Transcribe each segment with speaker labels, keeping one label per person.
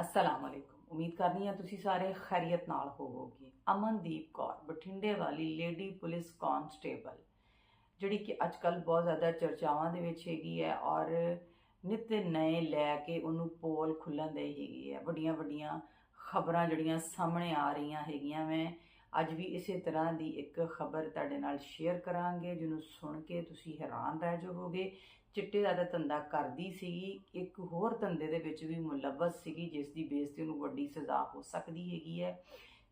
Speaker 1: ਅਸਲਾਮ ਅਲੈਕੁਮ ਉਮੀਦ ਕਰਨੀ ਆ ਤੁਸੀਂ ਸਾਰੇ ਖੈਰੀਅਤ ਨਾਲ ਹੋਵੋਗੇ ਅਮਨਦੀਪ ਕੌਰ ਬਠਿੰਡੇ ਵਾਲੀ ਲੇਡੀ ਪੁਲਿਸ ਕਾਂਸਟੇਬਲ ਜਿਹੜੀ ਕਿ ਅੱਜ ਕੱਲ ਬਹੁਤ ਜ਼ਿਆਦਾ ਚਰਚਾਵਾਂ ਦੇ ਵਿੱਚ ਹੈਗੀ ਹੈ ਔਰ ਨਿਤ ਨਏ ਲੈ ਕੇ ਉਹਨੂੰ ਪੋਲ ਖੁੱਲਣ ਦੇ ਹੈਗੀ ਹੈ ਵੱਡੀਆਂ ਵੱਡੀਆਂ ਖਬਰਾਂ ਜਿਹੜੀਆਂ ਸਾਹਮਣੇ ਆ ਰਹੀਆਂ ਹੈਗੀਆਂ ਮੈਂ ਅੱਜ ਵੀ ਇਸੇ ਤਰ੍ਹਾਂ ਦੀ ਇੱਕ ਖਬਰ ਤੁਹਾਡੇ ਨਾਲ ਸ਼ੇਅਰ ਕਰਾਂਗੇ, ਜਿਹਨੂੰ ਸੁਣ ਕੇ ਤੁਸੀਂ ਹੈਰਾਨ ਰਹਿ ਜਾਵੋਗੇ। ਚਿੱਟੇ ਦਾ ਧੰਦਾ ਕਰਦੀ ਸੀਗੀ, ਇੱਕ ਹੋਰ ਧੰਦੇ ਦੇ ਵਿੱਚ ਵੀ ਮੁਲਵਸ ਸੀਗੀ ਜਿਸ ਦੀ ਬੇਸ ਤੇ ਉਹਨੂੰ ਵੱਡੀ ਸਜ਼ਾ ਹੋ ਸਕਦੀ ਹੈਗੀ ਹੈ।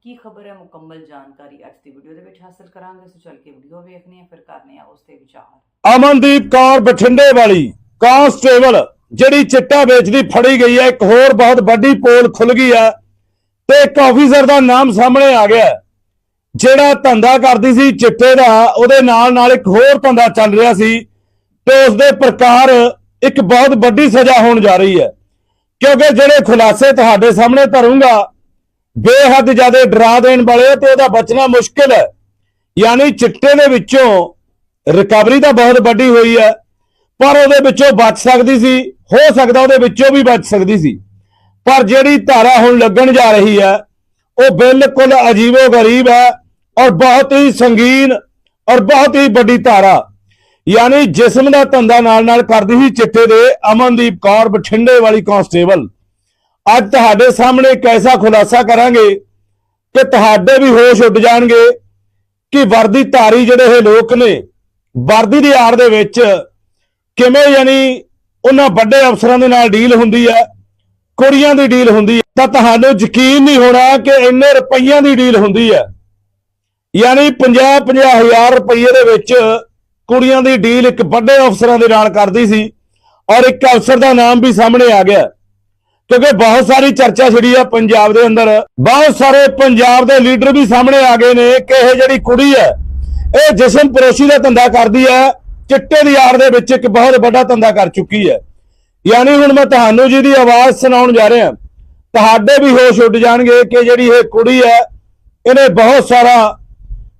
Speaker 1: ਕੀ ਖਬਰ ਹੈ? ਮੁਕੰਮਲ ਜਾਣਕਾਰੀ ਅੱਜ ਦੀ ਵੀਡੀਓ ਦੇ ਵਿੱਚ ਹਾਸਲ ਕਰਾਂਗੇ। ਸੋ ਚੱਲ ਕੇ ਵੀਡੀਓ ਵੇਖਦੇ ਹਾਂ, ਫਿਰ ਕਰਨੇ ਆ ਉਸ ਤੇ ਵਿਚਾਰ।
Speaker 2: ਅਮਨਦੀਪ ਕੌਰ ਬਠਿੰਡੇ ਵਾਲੀ, ਕਾਂਸਟੇਬਲ, ਜਿਹੜੀ ਚਿੱਟਾ ਵੇਚਦੀ ਫੜੀ ਗਈ ਹੈ, ਇੱਕ ਹੋਰ ਬਹੁਤ ਵੱਡੀ ਪੋਲ ਖੁੱਲ ਗਈ ਹੈ ਤੇ ਇੱਕ ਆਫੀਸਰ ਦਾ ਨਾਮ ਸਾਹਮਣੇ ਆ ਗਿਆ ਜਿਹੜਾ ਧੰਦਾ ਕਰਦੀ ਸੀ ਚਿੱਟੇ ਦਾ, ਉਹਦੇ ਨਾਲ ਨਾਲ ਇੱਕ ਹੋਰ ਧੰਦਾ ਚੱਲ ਰਿਹਾ ਸੀ ਤੇ ਉਸ ਦੇ ਪ੍ਰਕਾਰ ਇੱਕ ਬਹੁਤ ਵੱਡੀ ਸਜ਼ਾ ਹੋਣ ਜਾ ਰਹੀ ਹੈ। ਕਿਉਂਕਿ ਜਿਹੜੇ ਖੁਲਾਸੇ ਤੁਹਾਡੇ ਸਾਹਮਣੇ ਧਰੂੰਗਾ ਬੇਹੱਦ ਜ਼ਿਆਦਾ ਡਰਾ ਦੇਣ ਵਾਲੇ ਤੇ ਉਹਦਾ ਬਚਣਾ ਮੁਸ਼ਕਿਲ ਹੈ। ਯਾਨੀ ਚਿੱਟੇ ਦੇ ਵਿੱਚੋਂ ਰਿਕਵਰੀ ਤਾਂ ਬਹੁਤ ਵੱਡੀ ਹੋਈ ਹੈ, ਪਰ ਉਹਦੇ ਵਿੱਚੋਂ ਬਚ ਸਕਦੀ ਸੀ, ਹੋ ਸਕਦਾ ਉਹਦੇ ਵਿੱਚੋਂ ਵੀ ਬਚ ਸਕਦੀ ਸੀ। ਪਰ ਜਿਹੜੀ ਧਾਰਾ ਹੁਣ ਲੱਗਣ ਜਾ ਰਹੀ ਹੈ, ਉਹ ਬਿਲਕੁਲ ਅਜੀਬੋ ਗਰੀਬ ਹੈ। ਔਰ ਬਹੁਤ ਹੀ ਸੰਗੀਨ ਔਰ ਬਹੁਤ ਹੀ ਵੱਡੀ ਧਾਰਾ। ਯਾਨੀ ਜਿਸਮ ਦਾ ਧੰਦਾ ਨਾਲ ਨਾਲ ਕਰਦੀ ਸੀ ਚਿੱਟੇ ਦੇ ਅਮਨਦੀਪ ਕੌਰ ਬਠਿੰਡੇ ਵਾਲੀ ਕਾਂਸਟੇਬਲ। ਅੱਜ ਤੁਹਾਡੇ ਸਾਹਮਣੇ ਇੱਕ ਐਸਾ ਖੁਲਾਸਾ ਕਰਾਂਗੇ ਕਿ ਤੁਹਾਡੇ ਵੀ ਹੋਸ਼ ਉੱਡ ਜਾਣਗੇ ਕਿ ਵਰਦੀ ਧਾਰੀ ਜਿਹੜੇ ਇਹ ਲੋਕ ਨੇ, ਵਰਦੀ ਦੀ ਆੜ ਦੇ ਵਿੱਚ ਕਿਵੇਂ ਯਾਨੀ ਉਹਨਾਂ ਵੱਡੇ ਅਫਸਰਾਂ ਦੇ ਨਾਲ ਡੀਲ ਹੁੰਦੀ ਹੈ, ਕੁੜੀਆਂ ਦੀ ਡੀਲ ਹੁੰਦੀ ਹੈ। ਤਾਂ ਤੁਹਾਨੂੰ ਯਕੀਨ ਨਹੀਂ ਹੋਣਾ ਕਿ ਇੰਨੇ ਰੁਪਈਆਂ ਦੀ ਡੀਲ ਹੁੰਦੀ ਹੈ। ਯਾਨੀ 50 ਹਜ਼ਾਰ ਰੁਪਏ ਦੇ ਵਿੱਚ ਕੁੜੀਆਂ ਦੀ ਡੀਲ ਇੱਕ ਵੱਡੇ ਅਫਸਰਾਂ ਦੇ ਨਾਲ ਕਰਦੀ ਸੀ ਔਰ ਇੱਕ ਅਫਸਰ ਦਾ ਨਾਮ ਵੀ ਸਾਹਮਣੇ ਆ ਗਿਆ। ਕਿਉਂਕਿ ਬਹੁਤ ਸਾਰੀ ਚਰਚਾ ਛਿੜੀ ਆ ਪੰਜਾਬ ਦੇ ਅੰਦਰ। ਬਹੁਤ ਸਾਰੇ ਪੰਜਾਬ ਦੇ ਲੀਡਰ ਵੀ ਸਾਹਮਣੇ ਆ ਗਏ ਨੇ ਕਿ ਇਹ ਜਿਹੜੀ ਕੁੜੀ ਹੈ, ਇਹ ਜਿਸਮ ਪਰੋਸ਼ੀ ਦਾ ਧੰਦਾ ਕਰਦੀ ਹੈ, ਚਿੱਟੇ ਦੀ ਆੜ ਦੇ ਵਿੱਚ ਇੱਕ ਬਹੁਤ ਵੱਡਾ ਧੰਦਾ ਕਰ ਚੁੱਕੀ ਹੈ। ਯਾਨੀ ਹੁਣ ਮੈਂ ਤੁਹਾਨੂੰ ਜੀ ਦੀ ਆਵਾਜ਼ ਸੁਣਾਉਣ ਜਾ ਰਿਹਾ, ਤੁਹਾਡੇ ਵੀ ਹੋਸ਼ ਉੱਡ ਜਾਣਗੇ ਕਿ ਜਿਹੜੀ ਇਹ ਕੁੜੀ ਹੈ, ਇਹਨੇ ਬਹੁਤ ਸਾਰਾ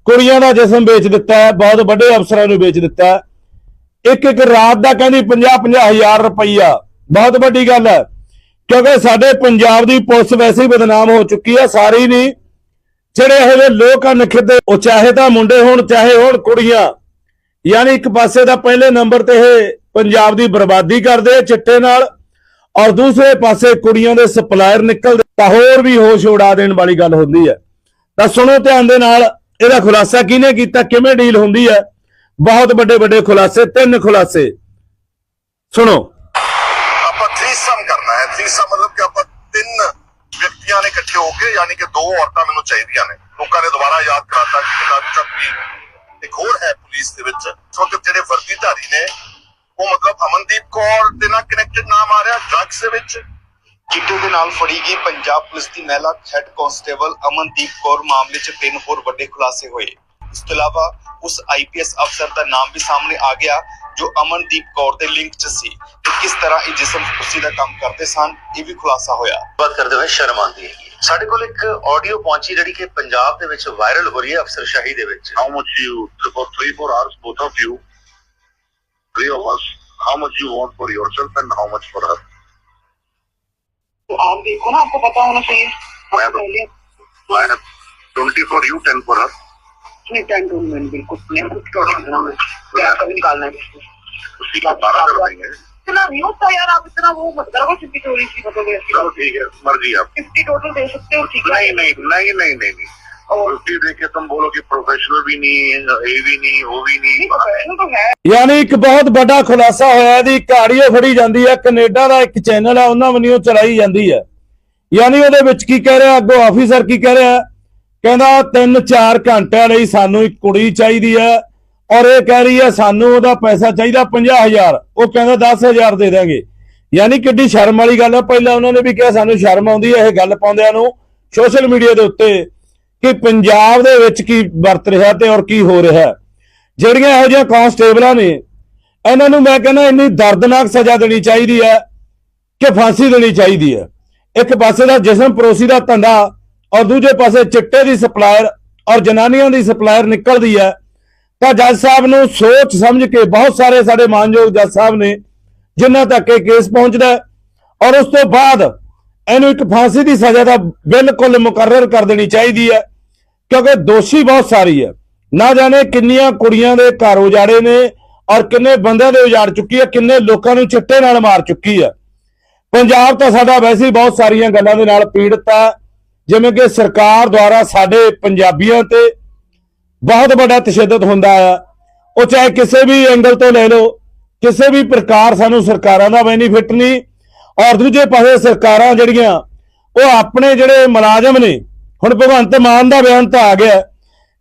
Speaker 2: ਕੁੜੀਆਂ ਦਾ ਜਿਸਮ ਵੇਚ ਦਿੱਤਾ ਹੈ, ਬਹੁਤ ਵੱਡੇ ਅਫਸਰਾਂ ਨੂੰ ਵੇਚ ਦਿੱਤਾ ਹੈ। ਇੱਕ ਇੱਕ ਰਾਤ ਦਾ ਕਹਿੰਦੀ 50 50 ਹਜ਼ਾਰ ਰੁਪਈਆ। ਬਹੁਤ ਵੱਡੀ ਗੱਲ ਹੈ। ਕਿਉਂਕਿ ਸਾਡੇ ਪੰਜਾਬ ਦੀ ਪੁਲਿਸ ਵੈਸੇ ਹੀ ਬਦਨਾਮ ਹੋ ਚੁੱਕੀ ਹੈ, ਸਾਰੀ ਨਹੀਂ। ਜਿਹੜੇ ਇਹੋ ਜਿਹੇ ਲੋਕ ਆ ਨਖਿੱਤੇ, ਉਹ ਚਾਹੇ ਤਾਂ ਮੁੰਡੇ ਹੋਣ, ਚਾਹੇ ਹੋਣ ਕੁੜੀਆਂ। ਯਾਨੀ ਇੱਕ ਪਾਸੇ ਦਾ ਪਹਿਲੇ ਨੰਬਰ ਤੇ ਇਹ ਪੰਜਾਬ ਦੀ ਬਰਬਾਦੀ ਕਰਦੇ ਚਿੱਟੇ ਨਾਲ, ਔਰ ਦੂਸਰੇ ਪਾਸੇ ਕੁੜੀਆਂ ਦੇ ਸਪਲਾਇਰ ਨਿਕਲਦੇ, ਤਾਂ ਹੋਰ ਵੀ ਹੋਸ਼ ਉਡਾ ਦੇਣ ਵਾਲੀ ਗੱਲ ਹੁੰਦੀ ਹੈ। ਤਾਂ ਸੁਣੋ ਧਿਆਨ ਦੇ ਨਾਲ ਇਹਦਾ ਖੁਲਾਸਾ ਕਿਹਨੇ ਕੀਤਾ, ਕਿਵੇਂ ਡੀਲ ਹੁੰਦੀ ਹੈ? ਬਹੁਤ ਵੱਡੇ ਵੱਡੇ ਖੁਲਾਸੇ, ਤਿੰਨ ਖੁਲਾਸੇ। ਸੁਣੋ।
Speaker 3: ਆਪਾਂ ਥ੍ਰੀਸਮ ਕਰਨਾ ਹੈ। ਥ੍ਰੀਸਮ ਮਤਲਬ ਕਿ ਆਪਾਂ ਤਿੰਨ ਵਿਅਕਤੀਆਂ ਨੇ ਇਕੱਠੇ ਹੋ ਕੇ, ਯਾਨੀ ਕਿ ਦੋ ਔਰਤਾਂ ਮੈਨੂੰ ਚਾਹੀਦੀਆਂ ਨੇ। ਲੋਕਾਂ ਨੇ ਦੁਬਾਰਾ ਯਾਦ ਕਰਾਤਾ ਕਿ ਕਿਤਾਬੀ ਚੱਕ ਇੱਕ ਹੋਰ ਹੈ ਪੁਲਿਸ ਦੇ ਵਿੱਚ। ਇਸ ਜਿਹੜੇ ਵਰਦੀਧਾਰੀ ਨੇ, ਉਹ ਮਤਲਬ ਅਮਨਦੀਪ ਕੌਰ ਦੇ ਨਾਲ ਕਨੈਕਟਡ ਨਾਮ ਆ ਰਿਹਾ ਡਰੱਗਸ ਦੇ ਵਿੱਚ।
Speaker 4: ਚਿੱਟੇ ਦੇ ਨਾਲ ਫੜੀ ਗਈ ਪੰਜਾਬ ਪੁਲਿਸ ਦੀ ਮਹਿਲਾ ਹੈੱਡ ਕਾਂਸਟੇਬਲ ਅਮਨਦੀਪ ਕੌਰ ਮਾਮਲੇ 'ਚ ਤਿੰਨ ਹੋਰ ਵੱਡੇ ਖੁਲਾਸੇ ਹੋਏ। ਇਸ ਤੋਂ ਇਲਾਵਾ ਉਸ ਆਈਪੀਐਸ ਅਫਸਰ ਦਾ ਨਾਮ ਵੀ ਸਾਹਮਣੇ ਆ ਗਿਆ ਜੋ ਅਮਨਦੀਪ ਕੌਰ ਦੇ ਲਿੰਕ 'ਚ ਸੀ। ਤੇ ਕਿਸ ਤਰ੍ਹਾਂ ਇਹ ਜਿਸਮ ਕੁਰਸੀ ਦਾ ਕੰਮ ਕਰਦੇ ਸਨ ਇਹ ਵੀ ਖੁਲਾਸਾ ਹੋਇਆ।
Speaker 5: ਬਾਤ ਕਰਦੇ ਹੋਏ ਸ਼ਰਮ ਆਉਂਦੀ ਹੈਗੀ ਹੈ। ਸਾਡੇ ਕੋਲ ਇੱਕ ਆਡੀਓ ਪਹੁੰਚੀ ਜਿਹੜੀ ਕਿ ਪੰਜਾਬ ਦੇ ਵਿੱਚ ਵਾਇਰਲ ਹੋ ਰਹੀ ਹੈ ਅਫਸਰਸ਼ਾਹੀ ਦੇ ਵਿੱਚ।
Speaker 3: How much you for three four hours both of you three of us how much you want for yourself and how much for her
Speaker 6: तो आप देखो ना आपको पता होना चाहिए।
Speaker 3: ट्वेंटी
Speaker 6: आपको
Speaker 3: you
Speaker 6: ten
Speaker 3: I have 20 for you 10 for her
Speaker 6: नहीं टेन टू मैंने बिल्कुल क्या कभी निकालना है?
Speaker 3: उसी का बारह कर देंगे।
Speaker 6: इतना नहीं होता यार आप इतना वो मत करो फिफ्टी चोरी सी मतलब
Speaker 3: ठीक है मर्ज़ी आप।
Speaker 6: फिफ्टी टोटल दे सकते हो ठीक है।
Speaker 3: नहीं नहीं नहीं नहीं नहीं।
Speaker 2: ਯਾਨੀ ਇੱਕ ਬਹੁਤ ਵੱਡਾ ਖੁਲਾਸਾ ਹੋਇਆ ਦੀ ਘਾੜੀਓ ਫੜੀ ਜਾਂਦੀ ਹੈ। ਕੈਨੇਡਾ ਦਾ ਇੱਕ ਚੈਨਲ ਹੈ ਉਹਨਾਂ ਵੱਲੋਂ ਚਲਾਈ ਜਾਂਦੀ ਹੈ। ਯਾਨੀ ਉਹਦੇ ਵਿੱਚ ਕੀ ਕਹਿ ਰਿਹਾ ਅੱਗੋਂ ਆਫੀਸਰ ਕੀ ਕਹਿ ਰਿਹਾ ਕਹਿੰਦਾ 3-4 ਘੰਟਿਆਂ ਲਈ ਸਾਨੂੰ ਇੱਕ ਕੁੜੀ ਚਾਹੀਦੀ ਹੈ ਔਰ ਇਹ ਕਹਿ ਰਹੀ ਹੈ ਸਾਨੂੰ ਉਹਦਾ ਪੈਸਾ ਚਾਹੀਦਾ 50000 ਉਹ ਕਹਿੰਦਾ 10000 ਦੇ ਦਾਂਗੇ ਯਾਨੀ ਕਿੱਡੀ ਸ਼ਰਮ ਵਾਲੀ ਗੱਲ ਹੈ। ਪਹਿਲਾਂ ਉਹਨਾਂ ਨੇ ਵੀ ਕਿਹਾ ਸਾਨੂੰ ਸ਼ਰਮ ਆਉਂਦੀ ਹੈ ਇਹ ਗੱਲ ਪਾਉਂਦਿਆਂ ਨੂੰ। ਸੋਸ਼ਲ ਮੀਡੀਆ ਦੇ ਉੱਤੇ ਕਿ ਪੰਜਾਬ ਦੇ ਵਿੱਚ ਕੀ ਵਰਤ ਰਿਹਾ ਤੇ ਔਰ ਕੀ ਹੋ ਰਿਹਾ। ਜਿਹੜੀਆਂ ਇਹੋ ਜਿਹੀਆਂ ਕਾਂਸਟੇਬਲਾਂ ਨੇ, ਇਹਨਾਂ ਨੂੰ ਮੈਂ ਕਹਿੰਦਾ ਇੰਨੀ ਦਰਦਨਾਕ ਸਜ਼ਾ ਦੇਣੀ ਚਾਹੀਦੀ ਹੈ ਕਿ ਫਾਂਸੀ ਦੇਣੀ ਚਾਹੀਦੀ ਹੈ। ਇੱਕ ਪਾਸੇ ਦਾ ਜਿਸਮ ਪਰੋਸੀ ਦਾ ਧੰਦਾ ਔਰ ਦੂਜੇ ਪਾਸੇ ਚਿੱਟੇ ਦੀ ਸਪਲਾਇਰ ਔਰ ਜਨਾਨੀਆਂ ਦੀ ਸਪਲਾਇਰ ਨਿਕਲਦੀ ਹੈ। ਤਾਂ ਜੱਜ ਸਾਹਿਬ ਨੂੰ ਸੋਚ ਸਮਝ ਕੇ ਬਹੁਤ ਸਾਰੇ ਸਾਡੇ ਮਾਨਯੋਗ ਜੱਜ ਸਾਹਿਬ ਨੇ ਜਿਨ੍ਹਾਂ ਤੱਕ ਇਹ ਕੇਸ ਪਹੁੰਚਦਾ ਔਰ ਉਸ ਤੋਂ ਬਾਅਦ ਇਹਨੂੰ ਇੱਕ ਫਾਂਸੀ ਦੀ ਸਜ਼ਾ ਦਾ ਬਿਲਕੁਲ ਮੁਕਰਰ ਕਰ ਦੇਣੀ ਚਾਹੀਦੀ ਹੈ, ਕਿਉਂਕਿ ਦੋਸ਼ੀ ਬਹੁਤ ਸਾਰੀ ਹੈ। ਨਾ ਜਾਣੇ ਕਿੰਨੀਆਂ ਕੁੜੀਆਂ ਦੇ ਘਰ ਉਜਾੜੇ ਨੇ ਔਰ ਕਿੰਨੇ ਬੰਦਿਆਂ ਦੇ ਉਜਾੜ ਚੁੱਕੀ ਹੈ, ਕਿੰਨੇ ਲੋਕਾਂ ਨੂੰ ਚਿੱਟੇ ਨਾਲ ਮਾਰ ਚੁੱਕੀ ਹੈ। ਪੰਜਾਬ ਤਾਂ ਸਾਡਾ ਵੈਸੇ ਹੀ ਬਹੁਤ ਸਾਰੀਆਂ ਗੱਲਾਂ ਦੇ ਨਾਲ ਪੀੜਤ ਹੈ ਜਿਵੇਂ ਕਿ ਸਰਕਾਰ ਦੁਆਰਾ ਸਾਡੇ ਪੰਜਾਬੀਆਂ ਤੇ ਬਹੁਤ ਵੱਡਾ ਤਸ਼ੱਦਦ ਹੁੰਦਾ ਆ। ਉਹ ਚਾਹੇ ਕਿਸੇ ਵੀ ਐਂਗਲ ਤੋਂ ਲੈ ਲਓ, ਕਿਸੇ ਵੀ ਪ੍ਰਕਾਰ ਸਾਨੂੰ ਸਰਕਾਰਾਂ ਦਾ ਬੈਨੀਫਿਟ ਨਹੀਂ ਔਰ ਦੂਜੇ ਪਾਸੇ ਸਰਕਾਰਾਂ ਜਿਹੜੀਆਂ, ਉਹ ਆਪਣੇ ਜਿਹੜੇ ਮੁਲਾਜ਼ਮ ਨੇ, ਹੁਣ ਭਗਵੰਤ ਮਾਨ ਦਾ ਬਿਆਨ ਤਾਂ ਆ ਗਿਆ,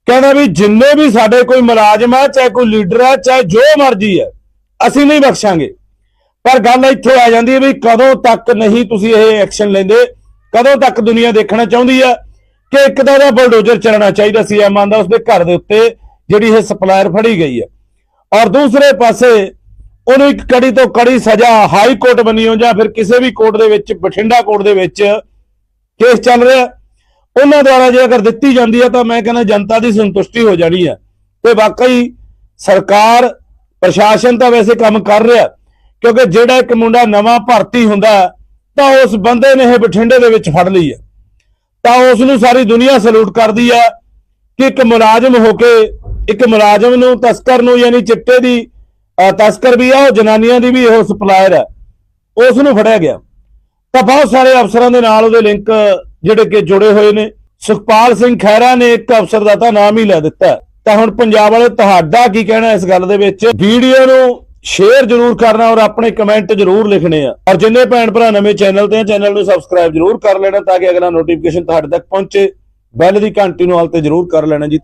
Speaker 2: ਕਹਿੰਦਾ ਵੀ ਜਿੰਨੇ ਵੀ ਸਾਡੇ ਕੋਈ ਮੁਲਾਜ਼ਮ ਆ, ਚਾਹੇ ਕੋਈ ਲੀਡਰ ਆ, ਚਾਹੇ ਜੋ ਮਰਜ਼ੀ ਹੈ ਅਸੀਂ ਨਹੀਂ ਬਖਸ਼ਾਂਗੇ। ਪਰ ਗੱਲ ਇੱਥੇ ਆ ਜਾਂਦੀ ਹੈ ਵੀ ਕਦੋਂ ਤੱਕ ਨਹੀਂ ਤੁਸੀਂ ਇਹ ਐਕਸ਼ਨ ਲੈਂਦੇ, ਕਦੋਂ ਤੱਕ ਦੁਨੀਆ ਦੇਖਣਾ ਚਾਹੁੰਦੀ ਹੈ ਕਿ ਇੱਕ ਤਾਂ ਉਹਦਾ ਬਲਡੋਜ਼ਰ ਚੱਲਣਾ ਚਾਹੀਦਾ ਸੀ, ਐਮਾਨ ਦਾ ਉਸਦੇ ਘਰ ਦੇ ਉੱਤੇ, ਜਿਹੜੀ ਇਹ ਸਪਲਾਇਰ ਫੜੀ ਗਈ ਹੈ ਔਰ ਦੂਸਰੇ ਪਾਸੇ ਉਹਨੂੰ ਇੱਕ ਕੜੀ ਤੋਂ ਕੜੀ ਸਜ਼ਾ ਹਾਈ ਕੋਰਟ ਬਣੀਓ ਜਾਂ ਫਿਰ ਕਿਸੇ ਵੀ ਕੋਰਟ ਦੇ ਵਿੱਚ, ਬਠਿੰਡਾ ਕੋਰਟ ਦੇ ਵਿੱਚ ਕੇਸ ਚੱਲ ਰਿਹਾ ਉਹਨਾਂ ਦੁਆਰਾ ਜੇ ਅਗਰ ਦਿੱਤੀ ਜਾਂਦੀ ਹੈ ਤਾਂ ਮੈਂ ਕਹਿੰਦਾ ਜਨਤਾ ਦੀ ਸੰਤੁਸ਼ਟੀ ਹੋ ਜਾਣੀ ਹੈ। ਤੇ ਵਾਕਈ ਸਰਕਾਰ, ਪ੍ਰਸ਼ਾਸਨ ਤਾਂ ਵੈਸੇ ਕੰਮ ਕਰ ਰਿਹਾ ਕਿਉਂਕਿ ਜਿਹੜਾ ਇੱਕ ਮੁੰਡਾ ਨਵਾਂ ਭਰਤੀ ਹੁੰਦਾ ਤਾਂ ਉਸ ਬੰਦੇ ਨੇ ਇਹ ਬਠਿੰਡੇ ਦੇ ਵਿੱਚ ਫੜ ਲਈ ਹੈ। ਤਾਂ ਉਸ ਨੂੰ ਸਾਰੀ ਦੁਨੀਆ ਸਲੂਟ ਕਰਦੀ ਹੈ ਕਿ ਇੱਕ ਮੁਲਾਜ਼ਮ ਹੋ ਕੇ, ਇੱਕ ਮੁਲਾਜ਼ਮ ਨੂੰ ਤਸਕਰ ਨੂੰ, ਯਾਨੀ ਚਿੱਟੇ ਦੀ ਤਸਕਰ ਵੀ ਆ, ਉਹ ਜਨਾਨੀਆਂ ਦੀ ਵੀ ਉਹ ਸਪਲਾਇਰ ਹੈ ਉਸ ਨੂੰ ਫੜਿਆ ਗਿਆ। ਤਾਂ ਬਹੁਤ ਸਾਰੇ ਅਫਸਰਾਂ ਦੇ ਨਾਲ ਉਹਦੇ ਲਿੰਕ ਜਿਹੜੇ ਕਿ ਜੁੜੇ ਹੋਏ ਨੇ। ਸੁਖਪਾਲ ਸਿੰਘ ਖਹਿਰਾ ਨੇ ਇੱਕ ਅਫਸਰ ਦਾ ਤਾਂ ਨਾਮ ਹੀ ਲੈ ਦਿੱਤਾ। ਤਾਂ ਹੁਣ ਪੰਜਾਬ ਵਾਲੇ ਤੁਹਾਡਾ ਕੀ ਕਹਿਣਾ ਇਸ ਗੱਲ ਦੇ ਵਿੱਚ? ਵੀਡੀਓ ਨੂੰ ਸ਼ੇਅਰ ਜ਼ਰੂਰ ਕਰਨਾ ਔਰ ਆਪਣੇ ਕਮੈਂਟ ਜ਼ਰੂਰ ਲਿਖਣੇ ਆ। ਔਰ ਜਿੰਨੇ ਭੈਣ ਭਰਾ ਨਵੇਂ ਚੈਨਲ ਤੇ ਆ ਚੈਨਲ ਨੂੰ ਸਬਸਕ੍ਰਾਈਬ ਜ਼ਰੂਰ ਕਰ ਲੈਣਾ ਤਾਂ ਕਿ ਅਗਲਾ ਨੋਟੀਫਿਕੇਸ਼ਨ ਤੁਹਾਡੇ ਤੱਕ ਪਹੁੰਚੇ। ਬੈਲ ਦੀ ਘੰਟੀ ਨੂੰ ਹਾਲ ਤੇ ਜ਼ਰੂਰ ਕਰ ਲੈਣਾ ਜੀ। ਧੰਨ-